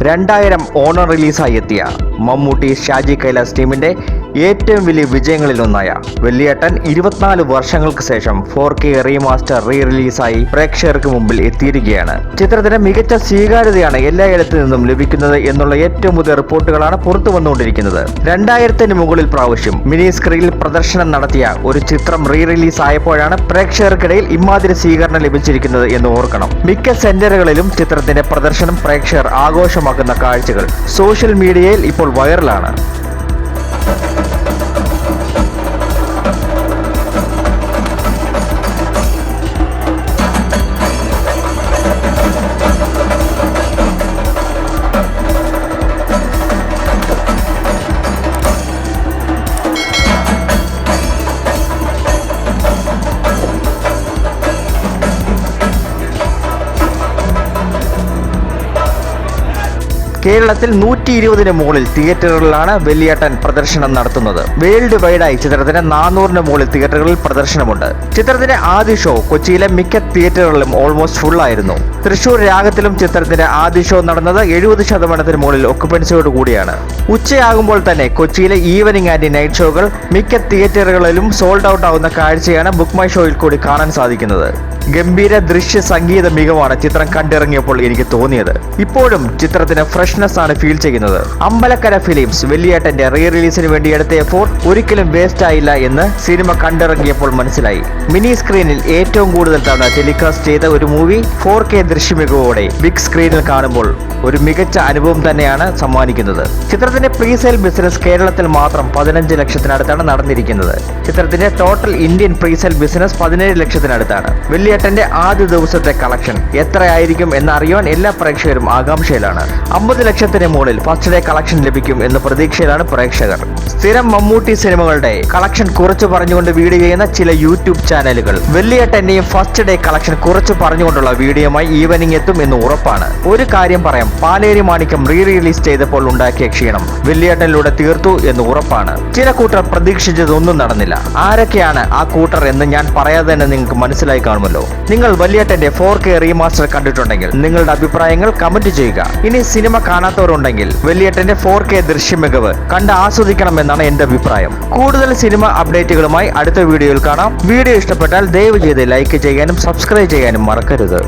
രണ്ടായിരം ഓണർ റിലീസായി എത്തിയ മമ്മൂട്ടി ഷാജി കൈലാസ് ടീമിന്റെ ഏറ്റവും വലിയ വിജയങ്ങളിൽ ഒന്നായ വെള്ളിയേട്ടൻ ഇരുപത്തിനാല് വർഷങ്ങൾക്ക് ശേഷം ഫോർ കെ റീമാസ്റ്റർ റീ റിലീസായി പ്രേക്ഷകർക്ക് മുമ്പിൽ എത്തിയിരിക്കുകയാണ്. ചിത്രത്തിന് മികച്ച സ്വീകാര്യതയാണ് എല്ലായിടത്തു നിന്നും ലഭിക്കുന്നത് എന്നുള്ള ഏറ്റവും പുതിയ റിപ്പോർട്ടുകളാണ് പുറത്തു വന്നുകൊണ്ടിരിക്കുന്നത്. രണ്ടായിരത്തിന് മുകളിൽ പ്രാവശ്യം മിനി സ്ക്രീനിൽ പ്രദർശനം നടത്തിയ ഒരു ചിത്രം റീ റിലീസ് ആയപ്പോഴാണ് പ്രേക്ഷകർക്കിടയിൽ ഇമാതിരി സ്വീകരണം ലഭിച്ചിരിക്കുന്നത് എന്ന് ഓർക്കണം. മിക്ക സെന്ററുകളിലും ചിത്രത്തിന്റെ പ്രദർശനം പ്രേക്ഷകർ ആഘോഷമാക്കുന്ന കാഴ്ചകൾ സോഷ്യൽ മീഡിയയിൽ ഇപ്പോൾ വൈറലാണ്. Thank you. കേരളത്തിൽ നൂറ്റി ഇരുപതിന് മുകളിൽ തിയേറ്ററുകളിലാണ് വെള്ളിയേട്ടൻ പ്രദർശനം നടത്തുന്നത്. വേൾഡ് വൈഡായി ചിത്രത്തിന് നാനൂറിന് മുകളിൽ തിയേറ്ററുകളിൽ പ്രദർശനമുണ്ട്. ചിത്രത്തിന്റെ ആദ്യ ഷോ കൊച്ചിയിലെ മിക്ക തിയേറ്ററുകളിലും ഓൾമോസ്റ്റ് ഫുൾ ആയിരുന്നു. തൃശൂർ രാഗത്തിലും ചിത്രത്തിന്റെ ആദ്യ ഷോ നടന്നത് എഴുപത് ശതമാനത്തിന് മുകളിൽ ഒക്കുപൻസിയോട് കൂടിയാണ്. ഉച്ചയാകുമ്പോൾ തന്നെ കൊച്ചിയിലെ ഈവനിംഗ് ആൻഡ് നൈറ്റ് ഷോകൾ മിക്ക തിയേറ്ററുകളിലും സോൾഡ് ഔട്ട് ആവുന്ന കാഴ്ചയാണ് ബുക്ക് മൈ ഷോയിൽ കൂടി കാണാൻ സാധിക്കുന്നത്. ഗംഭീര ദൃശ്യ സംഗീത മികവാണ് ചിത്രം കണ്ടിറങ്ങിയപ്പോൾ എനിക്ക് തോന്നിയത്. ഇപ്പോഴും ചിത്രത്തിന് ഫ്രഷ്നെസ് ആണ് ഫീൽ ചെയ്യുന്നത്. അമ്പലക്കര ഫിലിംസ് വെള്ളിയേട്ടന്റെ റീ റിലീസിന് വേണ്ടി എടുത്ത എഫോർട്ട് ഒരിക്കലും വേസ്റ്റ് ആയില്ല എന്ന് സിനിമ കണ്ടിറങ്ങിയപ്പോൾ മനസ്സിലായി. മിനി സ്ക്രീനിൽ ഏറ്റവും കൂടുതൽ തവണ ടെലികാസ്റ്റ് ചെയ്ത ഒരു മൂവി ഫോർ കെ ദൃശ്യമികവോടെ ബിഗ് സ്ക്രീനിൽ കാണുമ്പോൾ ഒരു മികച്ച അനുഭവം തന്നെയാണ് സമ്മാനിക്കുന്നത്. ചിത്രത്തിന്റെ പ്രീസെയിൽ ബിസിനസ് കേരളത്തിൽ മാത്രം പതിനഞ്ച് ലക്ഷത്തിനടുത്താണ് നടന്നിരിക്കുന്നത്. ചിത്രത്തിന്റെ ടോട്ടൽ ഇന്ത്യൻ പ്രീസെയിൽ ബിസിനസ് പതിനേഴ് ലക്ഷത്തിനടുത്താണ്. വെള്ളിയേട്ടന്റെ ആദ്യ ദിവസത്തെ കളക്ഷൻ എത്രയായിരിക്കും എന്നറിയാൻ എല്ലാ പ്രേക്ഷകരും ആകാംക്ഷയിലാണ്. അമ്പത് ലക്ഷത്തിന് മുകളിൽ ഫസ്റ്റ് ഡേ കളക്ഷൻ ലഭിക്കും എന്ന പ്രതീക്ഷയിലാണ് പ്രേക്ഷകർ. സ്ഥിരം മമ്മൂട്ടി സിനിമകളുടെ കളക്ഷൻ കുറച്ച് പറഞ്ഞുകൊണ്ട് വീഡിയോ ചെയ്യുന്ന ചില യൂട്യൂബ് ചാനലുകൾ. വെള്ളിയേട്ടന്റെയും ഫസ്റ്റ് ഡേ കളക്ഷൻ കുറച്ച് പറഞ്ഞുകൊണ്ടുള്ള വീഡിയോയുമായി ഈവനിങ് എത്തും എന്ന് ഉറപ്പാണ്. ഒരു കാര്യം പറയാം പാലേരി മാണിക്യം റീ റിലീസ് ചെയ്തപ്പോൾ ഉണ്ടാക്കിയ ക്ഷീണം വെള്ളിയേട്ടനിലൂടെ തീർത്തു എന്ന് ഉറപ്പാണ്. ചില കൂട്ടർ പ്രതീക്ഷിച്ചതൊന്നും നടന്നില്ല. ആരൊക്കെയാണ് ആ കൂട്ടർ എന്ന് ഞാൻ പറയാതെ തന്നെ നിങ്ങൾക്ക് മനസ്സിലായി കാണുമല്ലോ. നിങ്ങൾ വലിയേട്ടന്റെ ഫോർ കെ റീമാസ്റ്റർ കണ്ടിട്ടുണ്ടെങ്കിൽ നിങ്ങളുടെ അഭിപ്രായങ്ങൾ കമന്റ് ചെയ്യുക. ഇനി സിനിമ കാണാത്തവരുണ്ടെങ്കിൽ വെള്ളിയേട്ടന്റെ ഫോർ കെ ദൃശ്യമികവ് കണ്ട് ആസ്വദിക്കണമെന്നാണ് എന്റെ അഭിപ്രായം. കൂടുതൽ സിനിമ അപ്ഡേറ്റുകളുമായി അടുത്ത വീഡിയോയിൽ കാണാം. വീഡിയോ ഇഷ്ടപ്പെട്ടാൽ ദയവ് ചെയ്ത് ലൈക്ക് ചെയ്യാനും സബ്സ്ക്രൈബ് ചെയ്യാനും മറക്കരുത്.